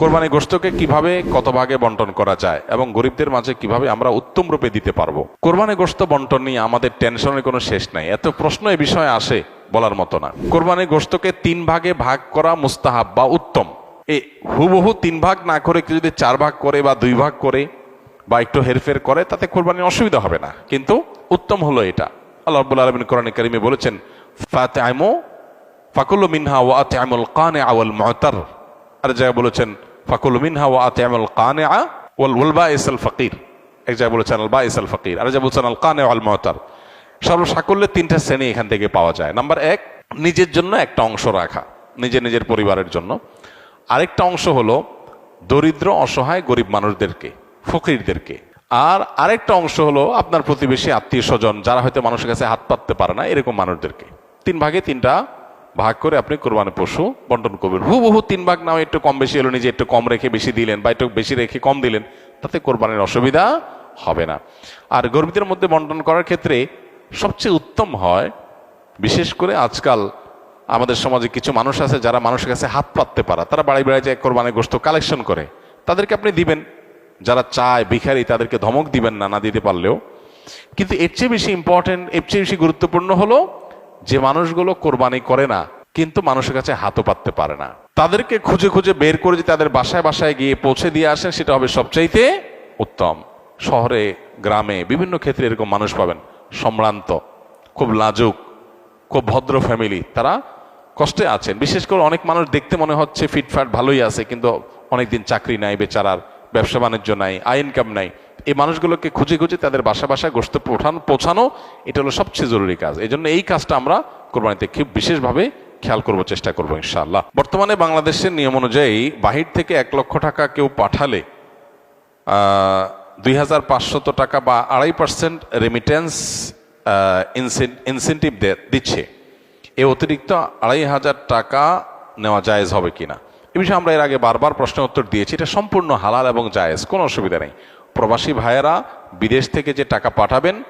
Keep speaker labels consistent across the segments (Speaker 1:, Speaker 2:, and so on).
Speaker 1: কোরবানি গোস্তকে কীভাবে কত ভাগে বন্টন করা যায় এবং গরিবদের মাঝে কীভাবে আমরা উত্তম রূপে দিতে পারব? কোরবানি গোস্ত বন্টন নিয়ে আমাদের টেনশনের কোনো শেষ নাই। এত প্রশ্ন এ বিষয়ে আসে বলার মতো না। কোরবানি গোস্তকে তিন ভাগে ভাগ করা মুস্তাহাব বা উত্তম। এ হুবহু তিন ভাগ না করে যদি চার ভাগ করে বা দুই ভাগ করে বা একটু হেরফের করে, তাতে কোরবানির অসুবিধা হবে না। কিন্তু উত্তম হলো এটা। আল্লাহ রব্বুল আলমিন কোরআন কারিমে বলেছেন ফাতে আইমো ফাকুল্লু মিনহা ওয়া আতে আমল কানে আওয়াল মহতার আর জায়গায় বলেছেন, ফাকুল মিনহা ওয়া আতে আমল কানে আ ওয়াল ওয়ালবা ইসাল ফকির। এক জায়গায় বলেছেন, আল বা ইসাল ফকির। আর জায়গায় বলছেন, আল কানে আল মহতার সর্বসাকল্যের তিনটা শ্রেণি এখান থেকে পাওয়া যায়। নাম্বার এক, নিজের জন্য একটা অংশ রাখা, নিজের নিজের পরিবারের জন্য। আরেকটা অংশ হলো দরিদ্র, অসহায়, গরিব মানুষদেরকে, ফকিরদেরকে। আর আরেকটা অংশ হলো আপনার প্রতিবেশী, আত্মীয় স্বজন, যারা হয়তো মানুষের কাছে হাত পাততে পারে না, এরকম মানুষদেরকে। তিন ভাগে তিনটা ভাগ করে আপনি কোরবানি পশু বন্টন করবেন। হুবহু তিন ভাগ নাও একটু কম বেশি এলো নিজে একটু কম রেখে বেশি দিলেন বা একটু বেশি রেখে কম দিলেন, তাতে কোরবানির অসুবিধা হবে না। আর গর্বিতের মধ্যে বন্টন করার ক্ষেত্রে সবচেয়ে উত্তম হয়, বিশেষ করে আজকাল আমাদের সমাজে কিছু মানুষ আছে যারা মানুষের কাছে হাত পাততে পারে, তারা বাড়ি বাড়ি যায় কোরবানি গোস্ত কালেকশন করে। তাদেরকে আপনি দিবেন। যারা চায়, ভিখারি, তাদেরকে ধমক দিবেন না না দিতে পারলেও। কিন্তু এর চেয়ে বেশি ইম্পর্টেন্ট এর চেয়ে বেশি গুরুত্বপূর্ণ হলো যে মানুষগুলো কোরবানি করে না, কিন্তু মানুষের কাছে হাতও পাততে পারে না। তাদেরকে খুঁজে খুঁজে বের করে যে তাদের বাসায় বাসায় গিয়ে পৌঁছে দিয়ে আসেন, সেটা হবে সবচাইতে উত্তম। শহরে, গ্রামে বিভিন্ন ক্ষেত্রে এরকম মানুষ পাবেন। সম্ভ্রান্ত, খুব লাজুক, খুব ভদ্র ফ্যামিলি তারা কষ্টে আছেন। বিশেষ করে অনেক মানুষ দেখতে মনে হচ্ছে ফিটফাট ভালোই আছে, কিন্তু অনেকদিন চাকরি নাই, বেচারার ব্যবসা বাণিজ্য নাই, আয় ইনকাম নাই। এই মানুষগুলোকে খুঁজে খুঁজে তাদের বাসা বাসায় গোস্ত পৌঁছানো, এটা হলো সবচেয়ে জরুরি কাজ। এই জন্য এই কাজটা আমরা কোরবানিতে খুব বিশেষভাবে খেয়াল করব, চেষ্টা করব, ইনশাআল্লাহ। বর্তমানে বাংলাদেশের নিয়ম অনুযায়ী বাহির থেকে এক লক্ষ টাকা কেউ পাঠালে দুই হাজার পাঁচশত টাকা বা আড়াই পার্সেন্ট রেমিটেন্স ইনসেন্টিভ দিচ্ছে। এ অতিরিক্ত আড়াই হাজার টাকা নেওয়া জায়েজ হবে কিনা? এ বিষয়ে আমরা এর আগে বারবার প্রশ্নের উত্তর দিয়েছি। এটা সম্পূর্ণ হালাল এবং জায়েজ, কোনো অসুবিধা নেই। প্রবাসী ভাইয়েরা বিদেশ থেকে যে টাকা পাঠাবেন,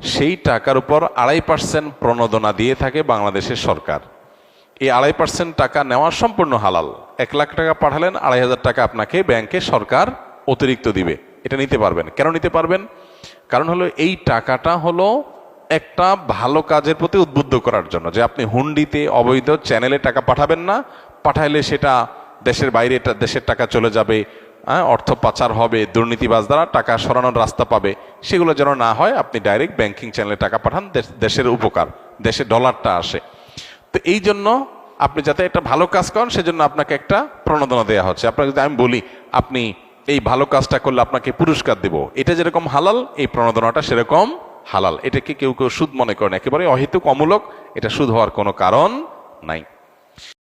Speaker 1: সেই টাকার উপর আড়াই পার্সেন্ট প্রণোদনা দিয়ে থাকে বাংলাদেশের সরকার। এই আড়াই পার্সেন্ট টাকা নেওয়া সম্পূর্ণ হালাল। এক লাখ টাকা পাঠালেন, আড়াই হাজার টাকা আপনাকে ব্যাংকে সরকার অতিরিক্ত দিবে। এটা নিতে পারবেন। কেন নিতে পারবেন? কারণ হলো এই টাকাটা হলো একটা ভালো কাজের প্রতি উদ্বুদ্ধ করার জন্য। যে আপনি হুন্ডিতে, অবৈধ চ্যানেলে টাকা পাঠাবেন না, পাঠাইলে সেটা দেশের বাইরে, দেশের টাকা চলে যাবে অর্থ পাচার হবে, দুর্নীতিবাজ দ্বারা টাকা সরানোর রাস্তা পাবে। সেগুলো যেন না হয়, আপনি ডাইরেক্ট ব্যাংকিং চ্যানেলে টাকা পাঠান, দেশ- দেশের উপকার, দেশে ডলারটা আসে। তো এই জন্য আপনি যাতে একটা ভালো কাজ করেন, সেজন্য আপনাকে একটা প্রণোদনা দেওয়া হচ্ছে। আপনাকে যদি আমি বলি, আপনি এই ভালো কাজটা করলে আপনাকে পুরস্কার দেব, এটা যেরকম হালাল, এই প্রণোদনাটা সেরকম হালাল। এটাকে কেউ কেউ সুদ মনে করেন, একেবারে অহেতুক, অমূলক, এটা সুদ হওয়ার কোনো কারণ নাই।